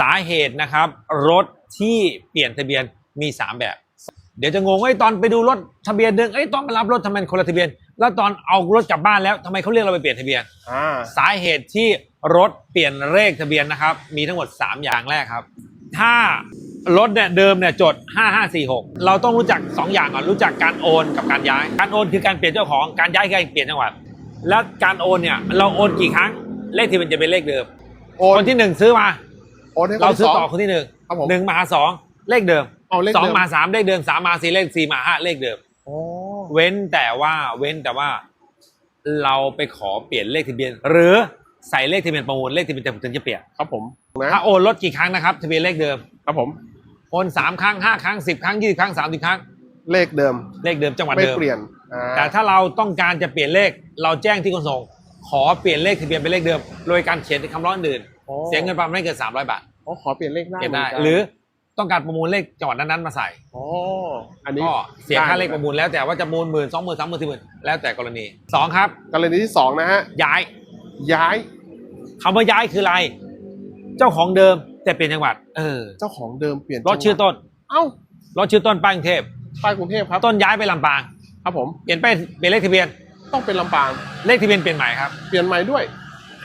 สาเหตุนะครับ รถที่เปลี่ยนทะเบียนมี 3 แบบ เดี๋ยวจะงงว่าไอ้ยตอนไปดูรถทะเบียนหนึ่งไอ้ยตอนมารับรถทำไมคนละทะเบียน แล้วตอนเอารถกลับบ้านแล้วทำไมเขาเรียกเราไปเปลี่ยนทะเบียน อ่าสาเหตุที่รถเปลี่ยนเลขทะเบียนนะครับ มีทั้งหมด 3 อย่างแรกครับ ถ้ารถเนี่ยเดิมเนี่ยจด 5546 เราต้องรู้จัก 2 อย่างก่อนรู้จักการโอนกับการย้าย การโอนคือการเปลี่ยนเจ้าของการย้ายคือการเปลี่ยนจังหวัด แล้วการโอนเนี่ยเราโอนกี่ครั้งเลขที่มันจะเป็นเลขเดิม โอนคนที่หนึ่งซื้อมาโอนให้คนเราที่ซื้อสองต่อคนที่หนึ่งครับผมหนึ่งมาหาสองเลขเดิมเอาเลขสองเดิมมาสามเลขเดิมสามมาสี่เลขสี่มาห้าเลขเดิมโอ้เว้นแต่ว่าเว้นแต่ว่า เราไปขอเปลี่ยนเลขทะเบียน หรือใส่เลขทะเบียนประมูลเลขทะเบียนถึงจะเปลี่ยนครับผมนะถ้าโอนรถกี่ครั้งนะครับทะเบียนเลขเดิมครับผมโอนสามครั้งห้าครั้งสิบครั้งยี่สิบครั้งสามสิบครั้ง เลขเดิม เลขเดิมจังหวัดไม่เดิมเปลี่ยนอ่าแต่ถ้าเราต้องการจะเปลี่ยนเลขเราแจ้งที่ขนส่ง ขอเปลี่ยนเลขทะเบียนเป็นเลขเดิม โดยการเขียนในคำร้องอื่นโอ้เสียเงินประมาณไม่เกินสามร้อยบาท อ๋อขอเปลี่ยนเลขได้เปลี่ยนได้มืกัหรือต้องการประมูลเลขจังหวัดนั้นๆมาใส่อ๋ออันนี้ก็เสียค่าเลขได้ประมูลแล้วแต่ว่าจะมูลหมื่นสองหมื่นสามหมื่นสี่หมื่นแล้วแต่กรณีสองครับ กรณีที่สองนะฮะย้าย ย้ายคำว่าย้ายคืออะไร เจ้าของเดิมแต่เปลี่ยนจังหวัด เออ เจ้าของเดิมเปลี่ยนรถชื่อจังหวัดต้น เอ้ารถชื่อต้นป้ายกรุงเทพไปกรุงเทพครับ ต้นย้ายไปลำปาง ครับผม เปลี่ยนไปเปลี่ยนเลขทะเบียน ต้องเป็นลำปาง เลขทะเบียนเปลี่ยนใหม่ครับ เปลี่ยนใหม่ด้วย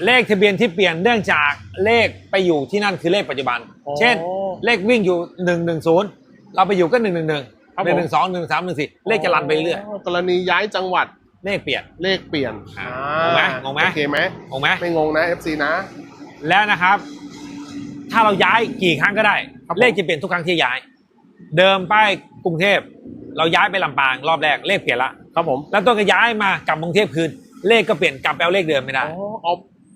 เลขทะเบียนที่เปลี่ยนเนื่องจากเลขไปอยู่ที่นั่นคือเลขปัจจุบันอ๋อเช่น เลขวิ่งอยู่หนึ่งหนึ่งศูนย์เราไปอยู่ก็หนึ่งหนึ่งหนึ่งครับหผมนึ่งหนึ่งสองหนึ่งสามหนึ่งสี่เลขจะรันไปเรื่อยกรณีย้ายจังหวัดเลขเปลี่ยน เลขเปลี่ยนอ่าอ่างงไหมงงไหม โอเคไหมงงไหมไม่งงนะ FC นะ แล้วนะครับ ถ้าเราย้ายกี่ครั้งก็ได้ ครับผม เลขจะเปลี่ยนทุกครั้งที่ย้าย เดิมป้ายกรุงเทพ เราย้ายไปลำปางรอบแรกเลขเปลี่ยนละ ครับผมแล้วต้นก็ย้ายมากลับกรุงเทพคืนเลขก็เปลี่ยนกลับแปลเลขเดิมไม่ได้ อ๋อเอา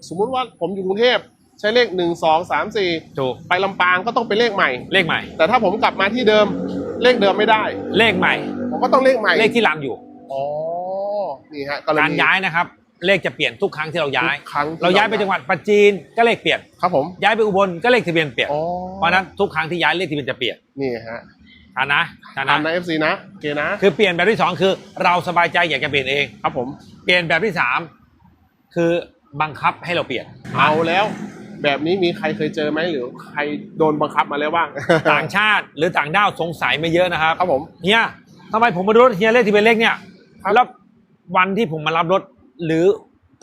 สมมุติว่าผมอยู่กรุงเทพใช้เลขหนึ่งสองสามสี่ถูกไปลำปางก็ต้องเป็นเลขใหม่ เลขใหม่ แต่ถ้าผมกลับมาที่เดิมเลขเดิมไม่ได้ เลขใหม่ ผมก็ต้องเลขใหม่เลขที่รันอยู่อ๋อนี่ฮะกรณีการย้ายนะครับ เลขจะเปลี่ยนทุกครั้งที่เราย้าย ทุกครั้งที่เราย้ายไปจังหวัดปัจจีนก็เลขเปลี่ยน ครับผมย้ายไปอุบลก็เลขทะเบียนเปลี่ยน อ๋อเพราะฉะนั้นทุกครั้งที่ย้ายเลขทะเบียนจะเปลี่ยนนี่ฮะทันนะทันทันนะนะ FC นะโอเคนะคือเปลี่ยนแบบที่สองคือ เราสบายใจอยากจะเปลี่ยนเอง ครับผม เปลี่ยนแบบที่สามคือ บังคับให้เราเปลี่ยนเอาแล้ว แบบนี้มีใครเคยเจอไหมหรือใครโดนบังคับมาแล้วบ้างต่างชาติหรือต่างด้าวสงสัยไม่เยอะนะครับครับผมเฮียทำไมผมมาดูรถเฮียเลขที่เป็นเลขเนี่ยครับแล้ววันที่ผมมารับรถหรือ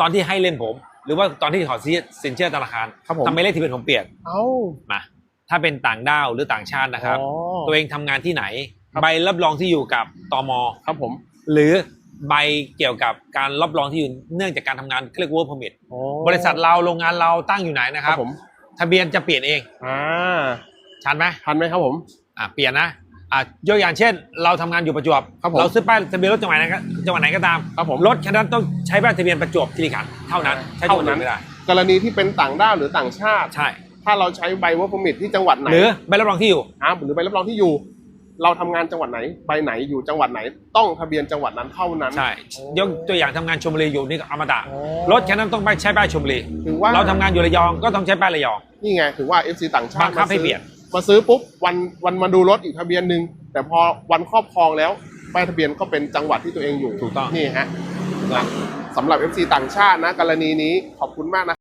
ตอนที่ให้เล่นผม หรือว่าตอนที่ขอสินเชื่อธนาคารครับผมทำไมเลขที่เป็นผมเปลี่ยนเอ้ามาถ้าเป็นต่างด้าวหรือต่างชาตินะครับอ๋อตัวเองทำงานที่ไหนครับใบรับรองที่อยู่กับตมครับผม หรือ ใบเกี่ยวกับการรับรองที่อยู่เนื่องจากการทำงานเรียกว่า work permit อ๋อบริษัทเราโรงงานเราตั้งอยู่ไหนนะคครัรับบผมทะเบียนจะเปลี่ยนเองอ่าชันไหมทันไหมครับผม อะเปลี่ยนนะอะยกอย่างเช่น เราทำงานอยู่ประจวบครับผม เราซื้อป้ายทะเบียนรถจังหวัดไหนก็จังหวัดไหนก็ตาม ครับผม รถคันนั้นต้องใช้ป้ายทะเบียนประจวบคีรีขันธ์เท่านั้นใช้จังหวัดอื่นไม่ได้กรณีที่เป็นต่างด้าวหรือต่างชาติ ใช่ ถ้าเราใช้ใบวั r พ p มิ t ที่จังหวัดไหนหรือใบรับรองที่อยู่ อ่าหรือใบรับรองที่อยู่ เราทำงานจังหวัดไหนใบไหนอยู่จังหวัดไหน ต้องทะเบียนจังหวัดนั้นเท่านั้น ใช่โอ้ยกตัวอย่างทำงานชลบุรีอยู่นี่ก็อมตะโอ้รถคันนั้นต้องไปใช้ป้ายชลบุรีถือว่าเราทำงานอยู่ระยองก็ต้องใช้ป้ายระยอง นี่ไงถือว่า FC ต่างชาบัติงคับให้มาซื้อเปลี่ยน มาซื้อปุ๊บวันวันมาดูรถอีกทะเบียนหนึ่งแต่พอวันครอบครองแล้วป้ายทะเบียนก็เป็นจังหวัดที่ตัวเองอยู่ถูกต้อง นี่ฮะสำหรับ FC ต่างชาตินะกรณีนี้ขอบคุณมากนะ